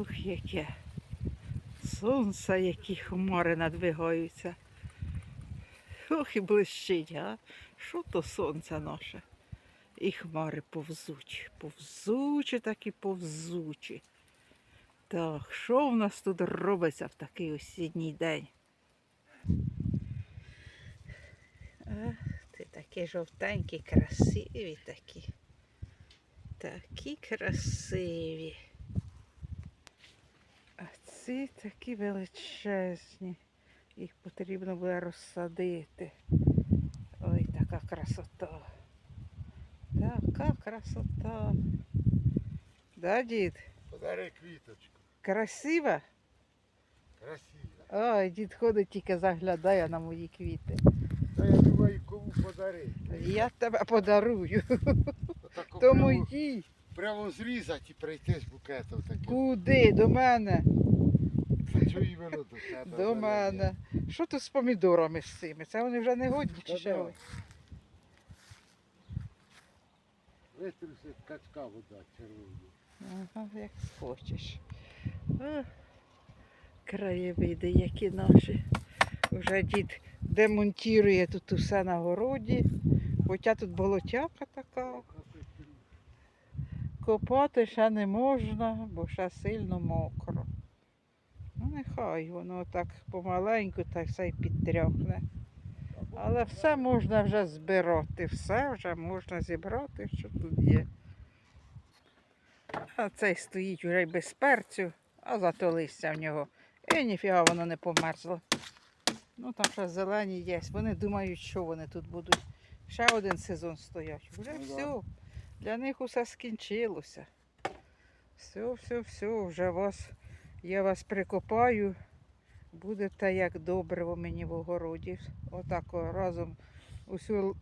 Ух, яке. Сонце, які хмари надвигаються. Ох, і блищить, а? Що то сонце наше? І хмари повзучі, повзучі такі повзучі. Так, що в нас тут робиться в такий осінній день? Ах, ти такі жовтенькі, красиві такі. Такі красиві. Ці такі величезні. Їх потрібно буде розсадити. Ой, така красота. Така красота. Да, дід? Подари квіточку. Красива? Красиво. Ой, дід ходить тільки заглядає на мої квіти. Та я думаю, кому подарити. Я тебе подарую. Отако То прямо, прямо зрізати і прийти з букетом таким. Куди? До мене. Що іменно до мене. Що тут з помідорами з цими? Це вони вже не годні чи да. Витруси качка вода червона. Ага, як хочеш. А, краєвиди, які наші. Вже дід демонтує тут усе на городі. Хоча тут болотяка така. Копати ще не можна, бо ще сильно мокро. Нехай воно так помаленьку так все й підтряхне. Але все можна вже збирати, все вже можна зібрати, що тут є. А цей стоїть вже й без перцю, а зато листя в нього. І ніфіга воно не померзло. Ну там ще зелені є. Вони думають, що вони тут будуть. Ще один сезон стоять. Вже Ну все. Для них усе скінчилося. Все, все, все, вже вас, я вас прикопаю. Будете як добре у мені в огороді. Отак разом усю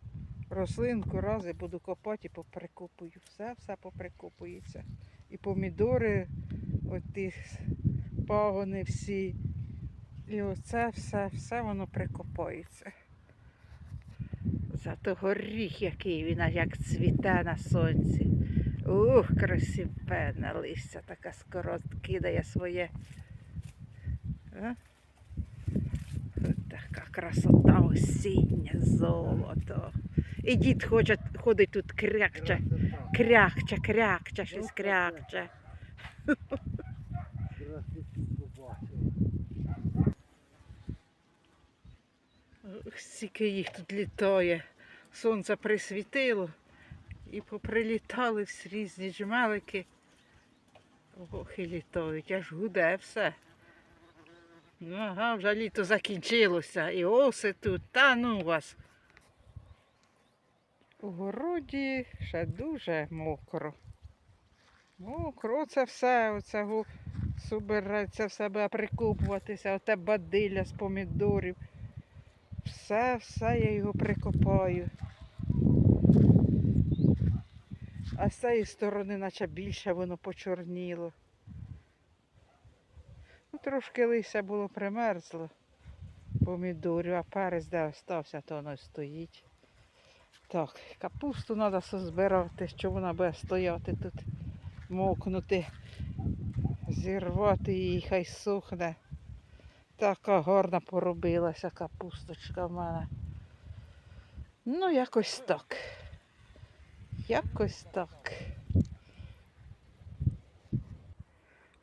рослинку раз буду копати і поприкопую. Все, все поприкопується. І помідори, от ті пагони всі. І оце все, все воно прикопається. Зато горіх, який він як цвіте на сонці. Ух, красивенне листя, така скоро кидає своє. Така красота осіння, золото. І дід хоче, ходить тут крякче, крякче, крякче, щось крякче. Ух, Скільки їх тут літає. Сонце присвітило і поприлітали всі різні джмелики. Ох, і літають, аж гуде все. Ну, ага, вже літо закінчилося. І оси тут, та ну вас. У городі ще дуже мокро. Мокро, це все, оце собирається в себе прикупуватися, оте бадилля з помідорів. Все, все, я його прикопаю. А з цієї сторони, наче більше воно почорніло. Ну, трошки листя було примерзло помідорів, а перець де остався, то воно стоїть. Так, капусту треба збирати, що вона буде стояти тут, мокнути, зірвати її, хай сухне. Така гарна поробилася капусточка в мене. Ну, якось так. Якось так.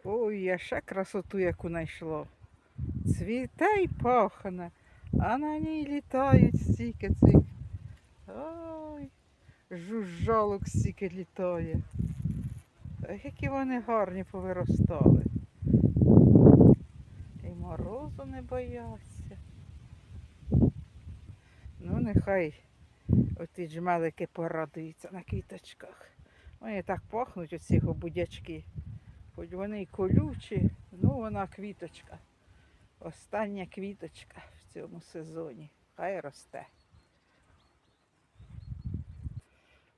Ой, я ще красоту яку знайшла. Цвіте й пахне, а на ній літають стільки цих. Ой, жужжалок стільки літає. Ах, які вони гарні повиростали. І морозу не бояться. Ну, нехай оті джмелики порадуються на квіточках. Вони так пахнуть, оці будячки. Хоч вони й колючі, ну вона квіточка. Остання квіточка в цьому сезоні. Хай росте.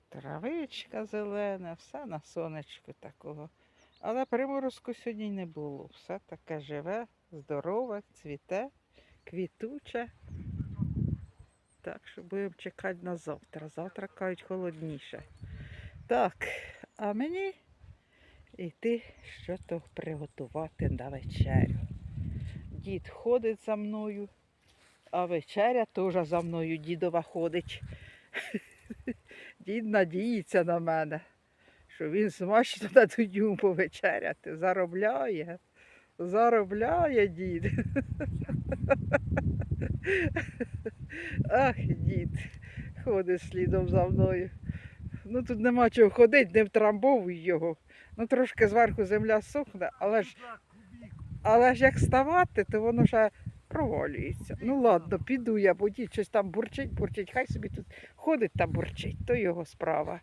Травичка зелена, все на сонечку такого. Але приморозку сьогодні не було. Все таке живе, здорове, цвіте, квітуче. Так що будемо чекати на завтра. Завтра кажуть холодніше. Так, а мені йти щось приготувати на вечерю. Дід ходить за мною, а вечеря теж за мною дідова ходить. Дід надіється на мене, що він смачно на тудю повечеряти. Заробляє. Заробляє дід. Ах, дід, ходить слідом за мною. Ну тут нема чого ходити, не втрамбовуй його. Ну трошки зверху земля сухне, але ж, але ж як ставати, то воно ще провалюється. Ну ладно, піду я, бо дід щось там бурчить, бурчить, хай собі тут ходить та бурчить, то його справа.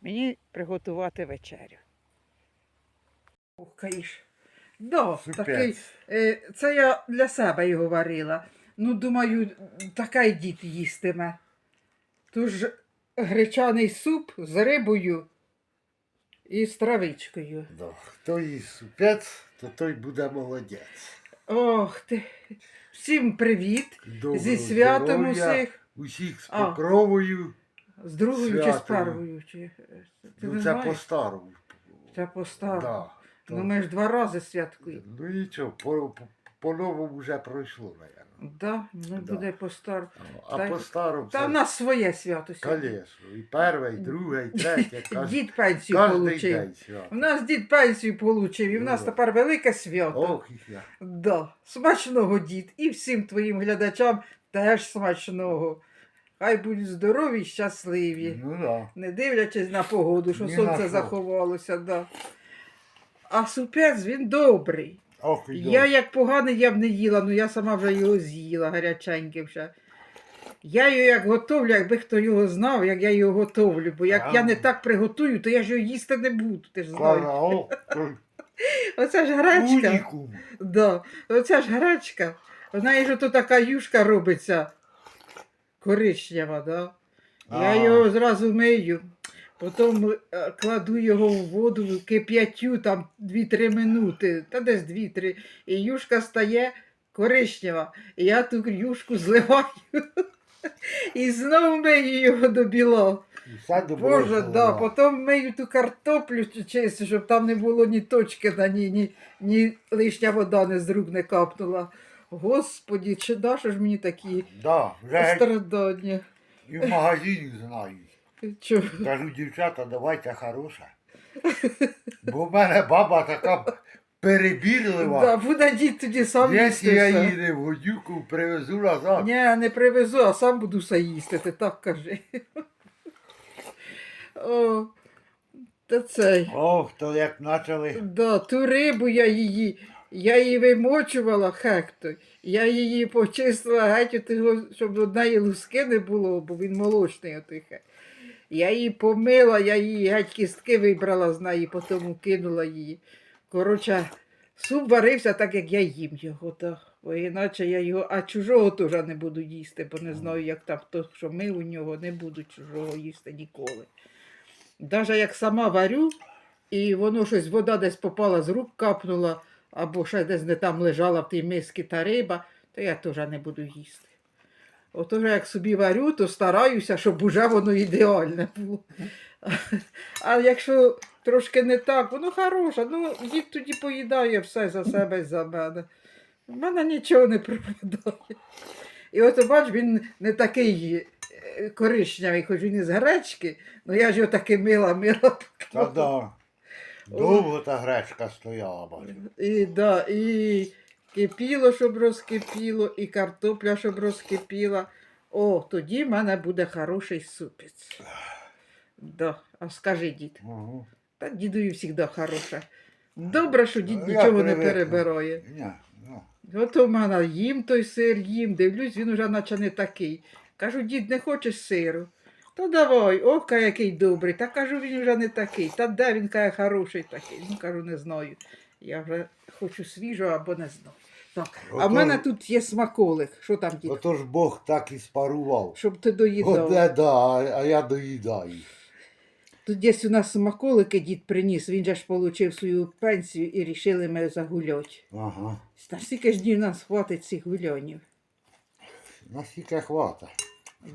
Мені приготувати вечерю. Ох, каїш. Да, такий, е, це я для себе його варила. Ну, думаю, така й дід їстиме. Тож гречаний суп з рибою і з травичкою. Да. Хто їсть супець, то той буде молодець. Ох ти. Всім привіт! Доброго Зі святом здоров'я, усіх. Усіх з А. покровою. З другою чи з Святою. першою? Чи... Ти Ну не це знаєш? по-старому. Це по-старому. Да. Ну то- ми ж два рази святкуємо. Ну нічого, по- по- по-новому вже пройшло, мабуть. Да, ну Да. буде по-старому. А Та- по-старому Та це, в нас своє свято сьогодні. конечно, і перше, і друге, і третє, кожен, Дід пенсію свято. У нас дід пенсію получив, і в нас Ну. тепер велике свято. Ох, і я. Да. Смачного дід. І всім твоїм глядачам теж смачного. Хай будуть здорові і щасливі. Ну да. Не дивлячись на погоду, що Ні на сонце що. заховалося. Да. А супець він добрий. Ох, і Я як поганий я б не їла, ну я сама вже його з'їла гаряченьким ще. Я його як готовлю, якби хто його знав, як я його готовлю. Бо як А. я не так приготую, то я ж його їсти не буду. Ти ж знаєш. О, то Оце ж гречка. унікум. Да. Оця ж гречка. В неї ж то така юшка робиться коричнева, да? Я А. його зразу мию. Потім е, кладу його в воду, кип'ятю там 2-3 минути, та десь 2-3. І юшка стає коричнева. І я ту юшку зливаю. І знову мию його до добро Боже, да, потім мию ту картоплю чисту, щоб там не було ні точки на ній, ні, ні лишня вода не з рук не капнула. Господі, чи даш ж мені такі Да, страдання? і в магазині знають. Чого? Кажу, дівчата, давайте хороше. Бо в мене баба така Да, буде дід тоді сам Якщо їсти. я все. її не в годюку привезу назад. Ні, не привезу, а сам буду все їсти, ти так кажи. О, та цей. Ох, то як почали. Да, ту рибу я її, я її вимочувала хекто. Я її почистила геть, от його, щоб одної луски не було, бо він молочний отихе. Я її помила, я її геть кістки вибрала з неї, потім кинула її. Коротше, суп варився так, як я їм його. Так. Бо іначе я його, а чужого теж не буду їсти, бо не знаю, як там хто, що ми у нього не буду чужого їсти ніколи. Навіть як сама варю, і воно щось, вода десь попала з рук, капнула, або ще десь не там лежала в тій мисці та риба, то я теж не буду їсти. Ото ж як собі варю, то стараюся, щоб уже воно ідеальне було. А якщо трошки не так, воно хороше, ну дід тоді поїдає все за себе і за мене. У мене нічого не пропадає. І от бач, він не такий е, коричневий, хоч він із гречки, але я ж його таки мила, мила. Та да. Довго та гречка стояла, бачу. І, да, і кипіло, щоб розкипіло, і картопля, щоб розкипіла. О, тоді в мене буде хороший супець. Да. А скажи, дід, Угу. та дідові завжди хороше. Добре, що дід нічого не перебирає. Ні, ну. От у мене їм той сир, їм, дивлюсь, він уже наче не такий. Кажу, дід, не хочеш сиру? Та давай, ока який добрий. Та кажу, він вже не такий. Та де він каже, хороший такий. Ну кажу, не знаю. Я вже хочу свіжого або не знаю. Так. А Ото- в мене тут є смаколик. Що там, дід? Отож Бог так і спарував. Щоб ти доїдав. Оде да, а- а я доїдаю. Тут десь у нас смаколики дід приніс, він же ж отримав свою пенсію і рішили ми загуляти. Ага. Та скільки ж днів нас хватить цих гулянів? Наскільки хвата.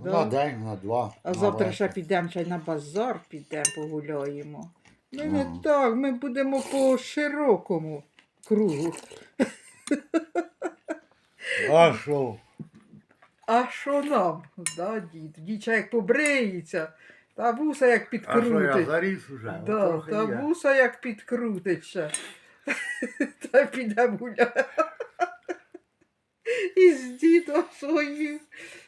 Да. На день, на два. А на завтра вечір. ще підемо ще й на базар, підемо погуляємо. Ми не Ага. так, ми будемо по широкому кругу. А що? А що нам? Да, дід, діча як побриється, та вуса як А що я підкрутить. заріс уже? Да, Трохи та є. вуса як підкрутить ще. Та піде гуляє. І з дідом своїм.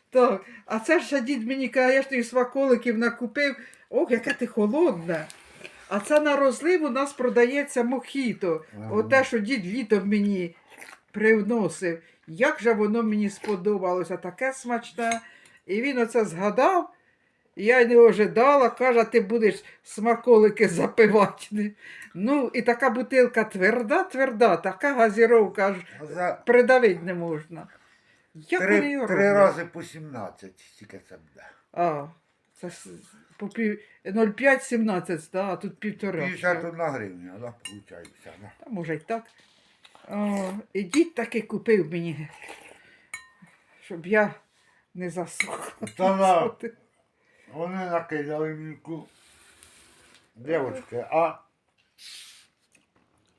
Так, а це ж дід мені каже, я ж тобі смаколиків накупив. Ох, яка ти холодна. А це на розлив у нас продається мохіто. Ага. Оте, що дід літом мені привносив. Як же воно мені сподобалося, таке смачне. І він оце згадав. і Я й не ожидала, каже, ти будеш смаколики запивати. Ну, і така бутилка тверда, тверда, така газіровка аж придавити не можна. Як вони три, його три роблять? рази по 17, тільки це буде. А, це с- по пів... 0,5-17, да, а тут півтора. 51 гривня, да, виходить. Да. Та може й так. О, і дід таки купив мені, щоб я не засохла. Та на. Вони накидали міку. Девочки, а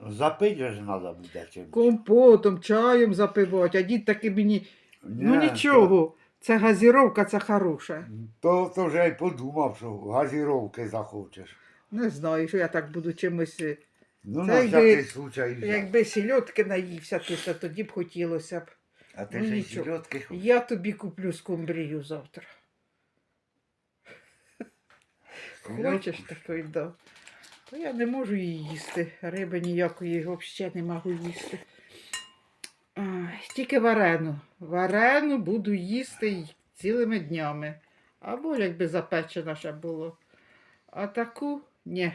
запить же ж треба буде чимось. Компотом, чаєм запивати, а дід таки мені. Ну Ні, нічого, це газіровка, це хороша. То, то вже й подумав, що газіровки захочеш. Не знаю, що я так буду чимось. е, Ну, Це на якби- всякий случай. взяв. Якби сільотки наївся, ти, то тоді б хотілося б. А ти ну, ще й нічого. сільотки хочеш? Я тобі куплю скумбрію завтра. Хочеш такої, да. То я не можу її їсти. Риби ніякої взагалі не можу їсти. Тільки варену. Варену буду їсти цілими днями. Або якби запечена ще було. А таку ні.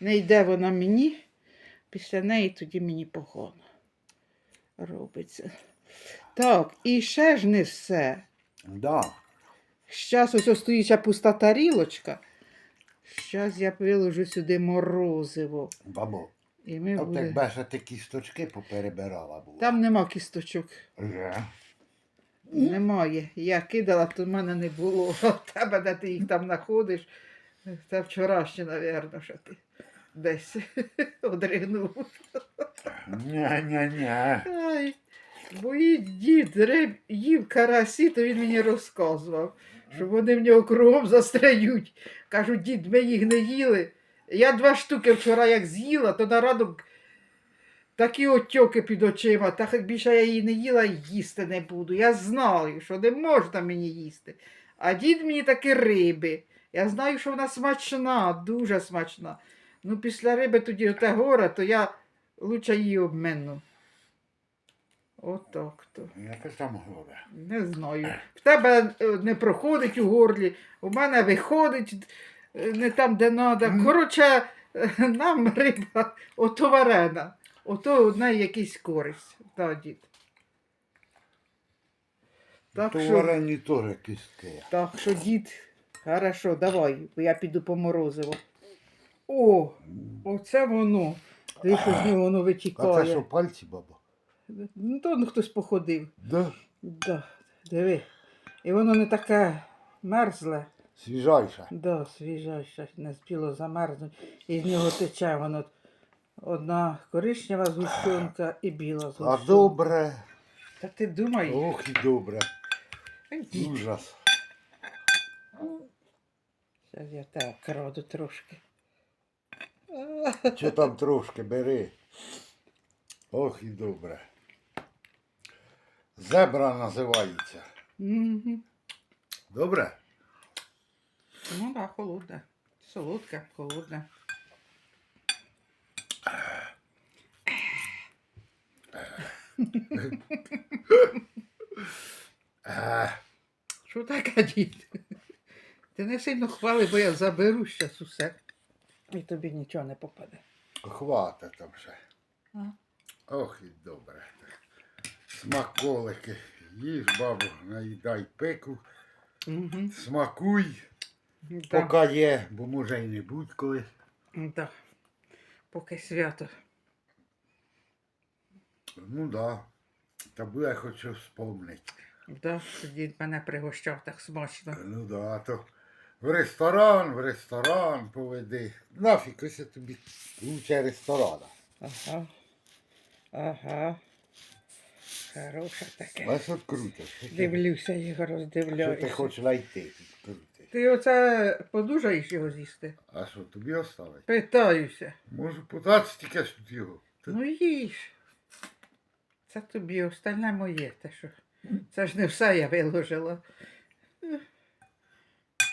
Не йде вона мені. Після неї тоді мені погано робиться. Так, і ще ж не все. Да. Щас ось ось стоїть ще пуста тарілочка. Щас я виложу сюди морозиво. Бабо, І ми якби ще ти кісточки поперебирала було. Там нема кісточок. Вже. Немає. Я кидала, то в мене не було. А в тебе, де ти їх там знаходиш, це вчорашнє, напевно, що ти десь одригнув. Ай, бо і дід риб їв карасі, то він мені розказував, що вони в нього кругом застряють. Кажу, дід, ми їх не їли. Я два штуки вчора як з'їла, то на ранок такі отьоки під очима, та хоч більше я її не їла, їсти не буду. Я знаю, що не можна мені їсти. А дід мені такі риби. Я знаю, що вона смачна, дуже смачна. Ну, після риби тоді оте горе, то я лучше її обмину. Отак то. Яке там горе. Не знаю. В тебе е, не проходить у горлі, у мене виходить не там, де треба. Коротше, нам риба ото варена. Ото одна якась користь. Та, дід. Так То що- варені теж кістки. Так що, дід, хорошо, давай, бо я піду по морозиво. О, оце воно. Дивись, що з нього воно А це витікає. що, пальці, баба? Ну, то ну, хтось походив. Да. Да, диви. І воно не таке мерзле. Свіжайше. Да, свіже, не спіло замерзнуть. І з нього тече воно. Одна коричнева згущенка і біла А добре. Та ти думай, Ох і добре. Ужас. Зараз я так краду трошки. Чи там трошки бери. Ох і добре. Зебра називається. Мгм. Добре? Ну так, холодне. Солодке, холодне. Е, Що таке, дід? Ти не сильно хвали, бо я заберу щас усе. І тобі нічого не попаде. хвата там ще. А? Ох і добре. Смаколики. Їж, бабу, наїдай пику. Угу. Смакуй, Да. поки є, бо може й не будь колись. Да. Поки свято. Ну да. Та буде хоч щось вспомнити. Да, дід мене пригощав так смачно. Ну да, то В ресторан, в ресторан поведи. Нафіг ось я тобі лучше ресторана. Ага. Ага. Хороше таке. Ось от ти- Дивлюся його, Що ти хочеш знайти? Ти оце подужаєш його з'їсти? А що, тобі оставить? Питаюся. Можу питатися тільки тут його. Ти- Ну їж. Це тобі, остальне моє. Те, що... Це ж не все я виложила.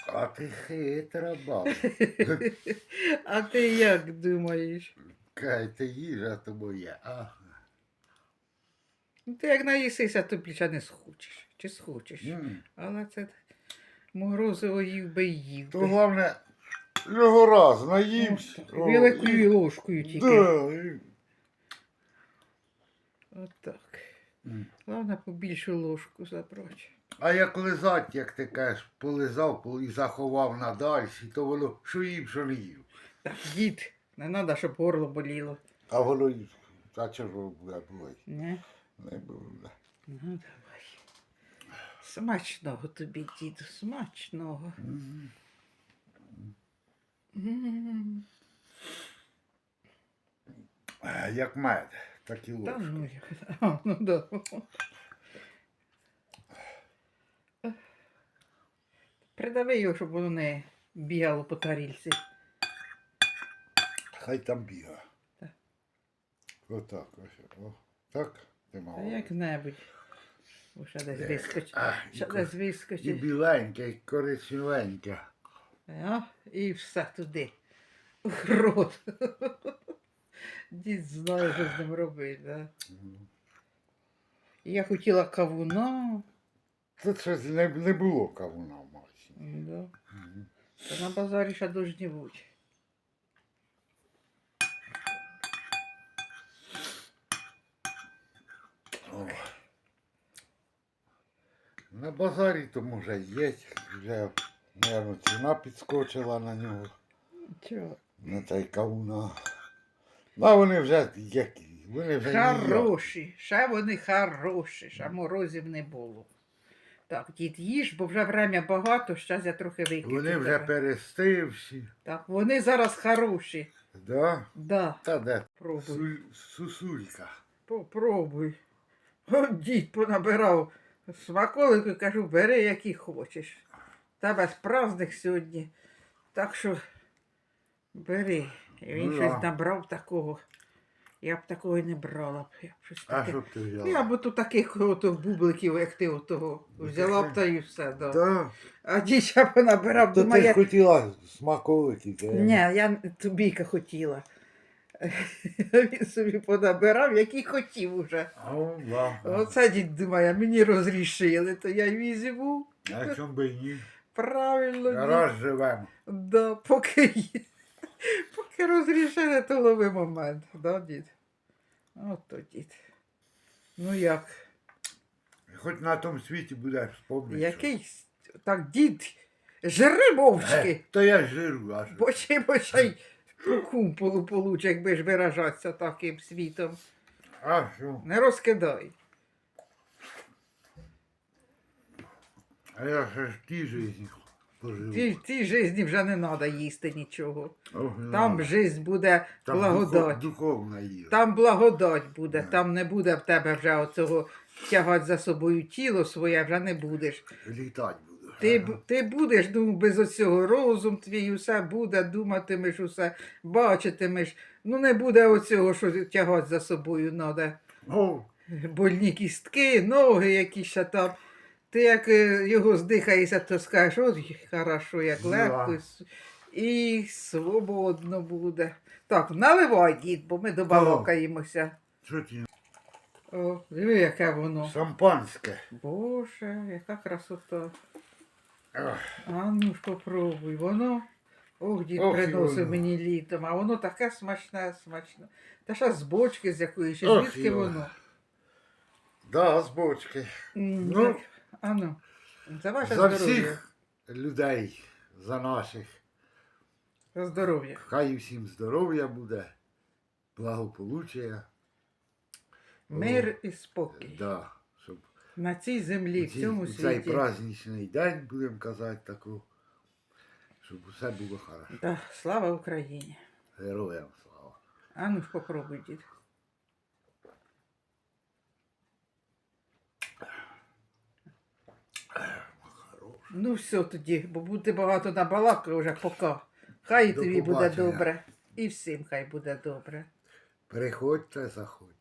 А ти хитра баба. А ти як думаєш? Кай, ти їжа то моє. А. Ну, Ти як наїсися, то більше не схочеш. Чи схочеш? М. Але це морозиво їв би їв. То би. головне, його раз наїмся. О, Великою ложкою тільки. Да. і- Отак. М. Головне побільшу ложку забрати. А як лизать, як ти кажеш, полизав пол- і заховав надальші, то воно що їв, що не їв. Так, дід, не треба, щоб горло боліло. А воно й- а чого ж воно буде? Не? Не буде. Ну, давай. Смачного тобі, діду, смачного. Е, Як мед, так і Та ложка. ну, я- ну да. Придави його, щоб воно не бігало по тарільці. Хай там біга. Так. Отак ось. О, так ти Та як-небудь. Ще десь вискочить. І Ще десь І вискочить. біленьке, і коричневеньке. А, і все туди. У рот. Дід знає, що з ним робити, да? Я хотіла кавуна. Тут щось не, не було кавуна в магазині. Да. Та на базарі ще должні бути. О. На базарі то може є, вже, мабуть, ціна підскочила на нього, Чого? на той кавуна. Ну, А вони вже які, вони вже. Хороші, ще вони хороші, ще морозів не було. Так, дід їж, бо вже время багато, щас я трохи виключу. Вони вже перестивші. Так, вони зараз хороші. Да? Да, Та де? пробуй. Су- Сусулька. Попробуй. О, дід понабирав смаколику, кажу, бери, які хочеш. Тебе ж праздник сьогодні. Так що бери. І він Ну, щось набрав такого. Я б такого і не брала б. Я б щось А таке. що б ти взяла? Я б тут таких ото бубликів, як ти отого, взяла б та і все. Да. Да. А дідя понабирав, То ти думає, ж хотіла смаколики. ні, я тобі хотіла. Він собі понабирав, який хотів уже. Оце дід думає, мені розрішили, то я візьму. А чому би ні? Правильно. Раз живемо. Да, поки, є- поки розрішили, то лови момент. Да, дід? От то дід. Ну як? Хоч на тому світі будеш спомнити. Який так дід жри мовчки, То я жиру аж. бо ще бо кумполу получ, якби ж виражатися таким світом. А що? Не розкидай. А я ще ж в тій житті поживу. Тій, тій житті вже не треба їсти нічого. Ох, не Там надо. жизнь буде Там благодать. духов- Духовна їжа. Там благодать буде, там не буде в тебе вже оцього тягати за собою тіло своє, вже не будеш. Літать буду. Ти, ти будеш ну, без оцього розум твій, усе буде, думатимеш, усе бачитимеш. Ну не буде оцього, що тягати за собою треба. Больні кістки, ноги які ще там. Ти як е, його здихаєшся, то скажеш, ой, хорошо, як легко. І свободно буде. Так, наливай, дід, бо ми добалакаємося. що? О, диви, яке воно. Шампанське. Боже, яка красота. А ну ж попробуй, воно. Ох, дід Ох, приносив воно. мені літом, а воно таке смачне, смачне. Та ще з бочки з чи Ох, звідки йо. воно? Да, з бочки. М, Ну, так, а ну, за ваше За здоров'я. всіх людей, за наших. За здоров'я. Хай всім здоров'я буде, благополуччя. Мир і спокій. Да, На цій землі, в цьому у цей праздничний день, будемо казати, таку, щоб усе було хорошо. Да, слава Україні. Героям слава. А ну ж попробуй, дід. Ну все тоді, бо буде багато набалакати вже поки. Хай До тобі буде побачення. добре. І всім хай буде добре. Приходьте, заходьте.